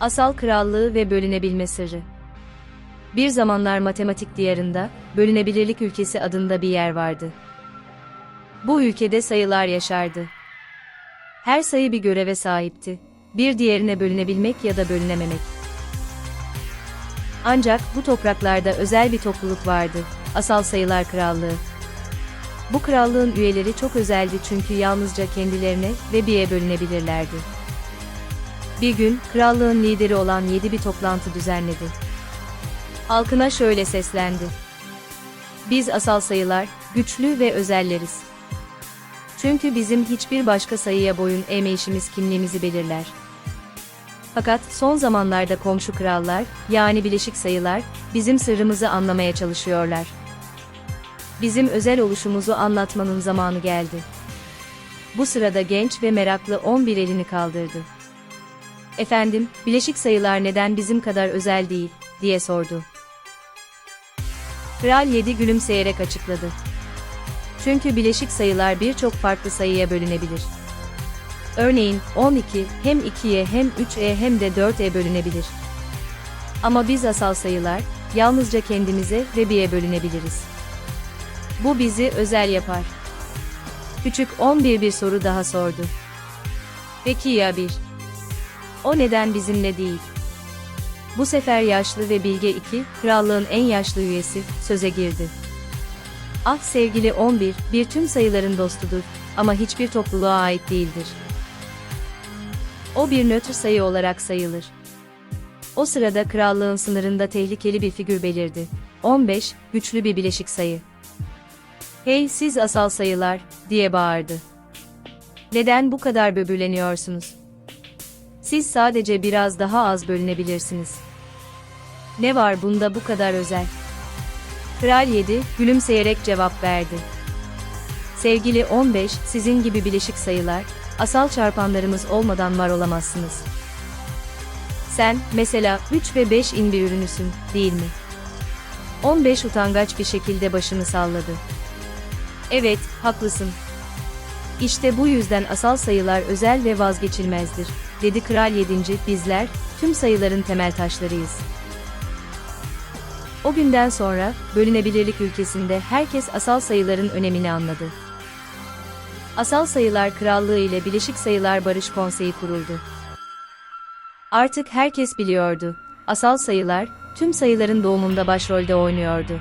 Asal krallığı ve bölünebilme sırrı. Bir zamanlar matematik diyarında, bölünebilirlik ülkesi adında bir yer vardı. Bu ülkede sayılar yaşardı. Her sayı bir göreve sahipti. Bir diğerine bölünebilmek ya da bölünememek. Ancak bu topraklarda özel bir topluluk vardı. Asal Sayılar Krallığı. Bu krallığın üyeleri çok özeldi çünkü yalnızca kendilerine ve bir'e bölünebilirlerdi. Bir gün, krallığın lideri olan yedi bir toplantı düzenledi. Halkına şöyle seslendi. Biz asal sayılar, güçlü ve özelleriz. Çünkü bizim hiçbir başka sayıya boyun eğmeyişimiz kimliğimizi belirler. Fakat son zamanlarda komşu krallar, yani bileşik sayılar, bizim sırrımızı anlamaya çalışıyorlar. Bizim özel oluşumuzu anlatmanın zamanı geldi. Bu sırada genç ve meraklı 11 elini kaldırdı. Efendim, bileşik sayılar neden bizim kadar özel değil, diye sordu. Kral 7 gülümseyerek açıkladı. Çünkü bileşik sayılar birçok farklı sayıya bölünebilir. Örneğin 12 hem 2'ye hem 3'e hem de 4'e bölünebilir. Ama biz asal sayılar yalnızca kendimize ve bir'e bölünebiliriz. Bu bizi özel yapar. Küçük 11 bir soru daha sordu. Peki ya bir? O neden bizimle değil? Bu sefer yaşlı ve bilge 2, krallığın en yaşlı üyesi, söze girdi. Ah sevgili 11, bir tüm sayıların dostudur ama hiçbir topluluğa ait değildir. O bir nötr sayı olarak sayılır. O sırada krallığın sınırında tehlikeli bir figür belirdi. 15, güçlü bir bileşik sayı. Hey siz asal sayılar, diye bağırdı. Neden bu kadar böbürleniyorsunuz? Siz sadece biraz daha az bölünebilirsiniz. Ne var bunda bu kadar özel? Kral 7, gülümseyerek cevap verdi. Sevgili 15, sizin gibi bileşik sayılar, asal çarpanlarımız olmadan var olamazsınız. Sen, mesela 3 ve 5'in bir ürünüsün, değil mi? 15 utangaç bir şekilde başını salladı. Evet, haklısın. İşte bu yüzden asal sayılar özel ve vazgeçilmezdir, dedi Kral 7. Bizler, tüm sayıların temel taşlarıyız. O günden sonra, bölünebilirlik ülkesinde herkes asal sayıların önemini anladı. Asal Sayılar Krallığı ile Bileşik Sayılar Barış Konseyi kuruldu. Artık herkes biliyordu. Asal sayılar, tüm sayıların doğumunda başrolde oynuyordu.